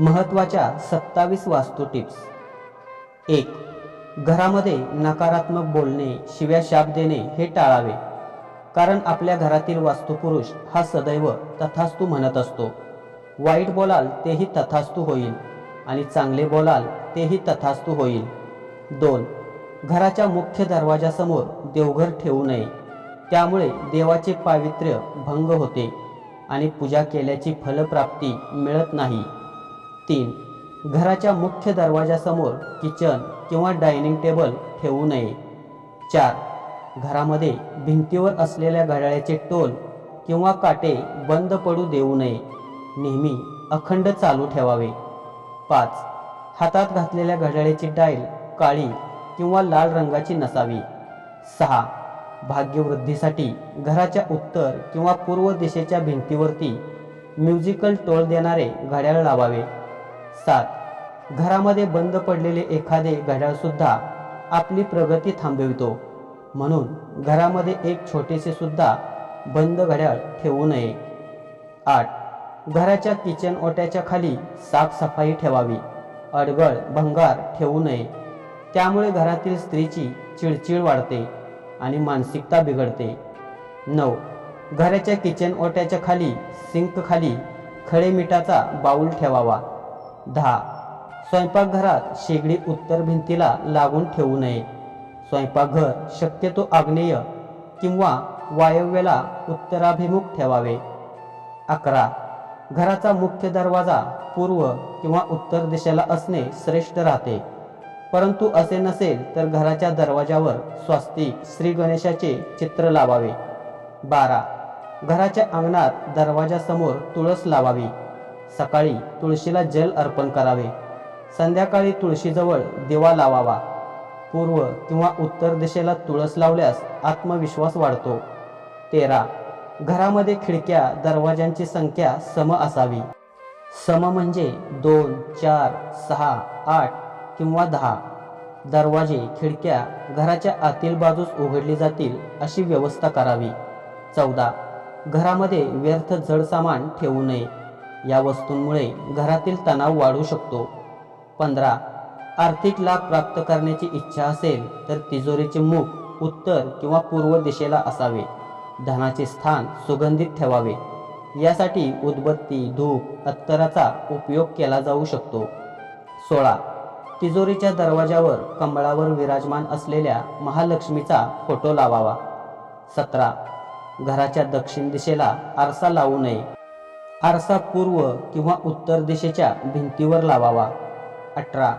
महत्त्वाच्या सत्तावीस वास्तू टिप्स. एक घरामध्ये नकारात्मक बोलणे शिव्या शाप देणे हे टाळावे. कारण आपल्या घरातील वास्तुपुरुष हा सदैव तथास्तू म्हणत असतो. वाईट बोलाल तेही तथास्तू होईल आणि चांगले बोलाल तेही तथास्तू होईल. दोन घराच्या मुख्य दरवाजासमोर देवघर ठेवू नये. त्यामुळे देवाचे पावित्र्य भंग होते आणि पूजा केल्याची फलप्राप्ती मिळत नाही. तीन. घराच्या मुख्य दरवाजासमोर किचन किंवा डायनिंग टेबल ठेवू नये. चार. घरामध्ये भिंतीवर असलेल्या घड्याळाचे टोल किंवा काटे बंद पडू देऊ नये. नेहमी अखंड चालू ठेवावे. पाच. हातात घातलेल्या घड्याळाची डायल काळी किंवा लाल रंगाची नसावी. सहा. भाग्यवृद्धीसाठी घराच्या उत्तर किंवा पूर्व दिशेच्या भिंतीवरती म्युझिकल टोल देणारे घड्याळ लावावे. सात. घरामध्ये बंद पडलेले एखादे घड्याळसुद्धा आपली प्रगती थांबवितो. म्हणून घरामध्ये एक छोटेसे सुद्धा बंद घड्याळ ठेवू नये. आठ. घराच्या किचन ओट्याच्या खाली साफसफाई ठेवावी. अडगळ भंगार ठेवू नये. त्यामुळे घरातील स्त्रीची चिडचिड वाढते आणि मानसिकता बिघडते. नऊ. घराच्या किचन ओट्याच्या खाली सिंक खाली खडे मिठाचा बाऊल ठेवावा. दहा. स्वयंपाकघरात शेगडी उत्तर भिंतीला लागून ठेवू नये. स्वयंपाकघर शक्यतो आग्नेय किंवा वायव्येला उत्तराभिमुख ठेवावे. अकरा. घराचा मुख्य दरवाजा पूर्व किंवा उत्तर दिशेला असणे श्रेष्ठ राहते. परंतु असे नसेल तर घराच्या दरवाजावर स्वास्तिक श्री गणेशाचे चित्र लावावे. बारा. घराच्या अंगणात दरवाजासमोर तुळस लावावी. सकाळी तुळशीला जल अर्पण करावे. संध्याकाळी तुळशीजवळ दिवा लावावा. पूर्व किंवा उत्तर दिशेला तुळस लावल्यास आत्मविश्वास वाढतो. तेरा. घरामध्ये खिडक्या दरवाज्यांची संख्या सम असावी. सम म्हणजे दोन चार सहा आठ किंवा दहा. दरवाजे खिडक्या घराच्या आतील बाजूस उघडली जातील अशी व्यवस्था करावी. चौदा. घरामध्ये व्यर्थ जड सामान ठेवू नये. या वस्तूंमुळे घरातील तणाव वाढू शकतो. पंधरा. आर्थिक लाभ प्राप्त करण्याची इच्छा असेल तर तिजोरीचे मुख उत्तर किंवा पूर्व दिशेला असावे. धनाचे स्थान सुगंधित ठेवावे. यासाठी उदबत्ती धूप अत्तराचा उपयोग केला जाऊ शकतो. सोळा. तिजोरीच्या दरवाजावर कमळावर विराजमान असलेल्या महालक्ष्मीचा फोटो लावावा. सतरा. घराच्या दक्षिण दिशेला आरसा लावू नये. आरसा पूर्व किंवा उत्तर दिशेच्या भिंतीवर लावावा. अठरा.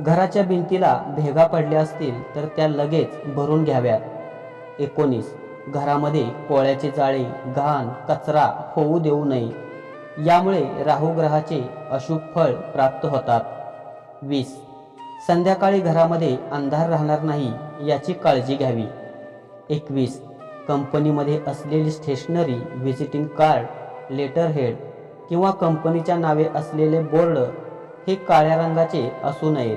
घराच्या भिंतीला भेगा पडल्या असतील तर त्या लगेच भरून घ्याव्यात. एकोणीस. घरामध्ये कोळ्याचे जाळे घाण कचरा होऊ देऊ नये. यामुळे राहू ग्रहाचे अशुभ फळ प्राप्त होतात. वीस. संध्याकाळी घरामध्ये अंधार राहणार नाही याची काळजी घ्यावी. एकवीस. कंपनीमध्ये असलेली stationery visiting card letter head किंवा कंपनीच्या नावे असलेले बोर्ड हे काळ्या रंगाचे असू नयेत.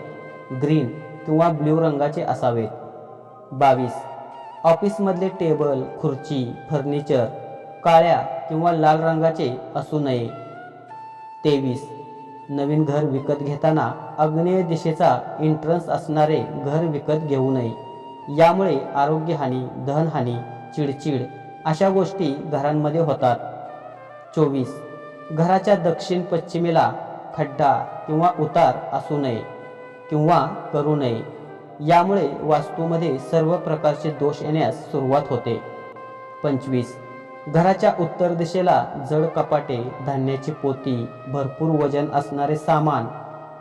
ग्रीन किंवा ब्ल्यू रंगाचे असावेत. बावीस. ऑफिसमधले टेबल खुर्ची फर्निचर काळ्या किंवा लाल रंगाचे असू नये. तेवीस. नवीन घर विकत घेताना आग्नेय दिशेचा एंट्रन्स असणारे घर विकत घेऊ नये. यामुळे आरोग्यहानी धनहानी चिडचिड अशा गोष्टी घरांमध्ये होतात. चोवीस. घराच्या दक्षिण पश्चिमेला खड्डा किंवा उतार असू नये किंवा करू नये. यामुळे वास्तूमध्ये सर्व प्रकारचे दोष येण्यास सुरुवात होते. पंचवीस. घराच्या उत्तर दिशेला जड कपाटे धान्याची पोती भरपूर वजन असणारे सामान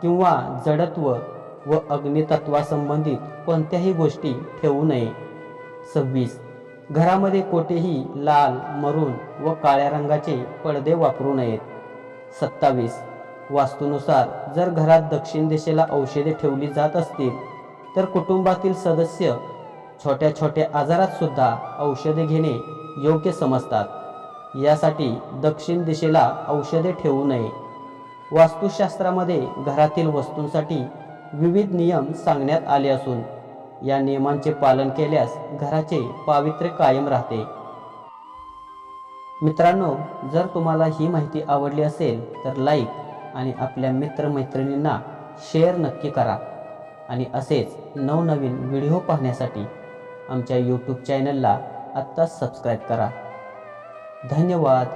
किंवा जडत्व व अग्नितत्वासंबंधित कोणत्याही गोष्टी ठेवू नये. सव्वीस. घरामध्ये कोठेही लाल मरून व काळ्या रंगाचे पडदे वापरू नयेत. सत्तावीस. वास्तूनुसार जर घरात दक्षिण दिशेला औषधे ठेवली जात असतील तर कुटुंबातील सदस्य छोट्या छोट्या आजारात सुद्धा औषधे घेणे योग्य समजतात. यासाठी दक्षिण दिशेला औषधे ठेवू नये. वास्तुशास्त्रामध्ये घरातील वस्तूंसाठी विविध नियम सांगण्यात आले असून या नियमांचे पालन केल्यास घराचे पावित्र्य कायम राहते. मित्रांनो जर तुम्हाला ही माहिती आवडली असेल तर लाईक आणि आपल्या मित्रमैत्रिणींना शेअर नक्की करा. आणि असेच नवनवीन व्हिडिओ पाहण्यासाठी आमच्या यूट्यूब चॅनलला आत्ताच सबस्क्राईब करा. धन्यवाद.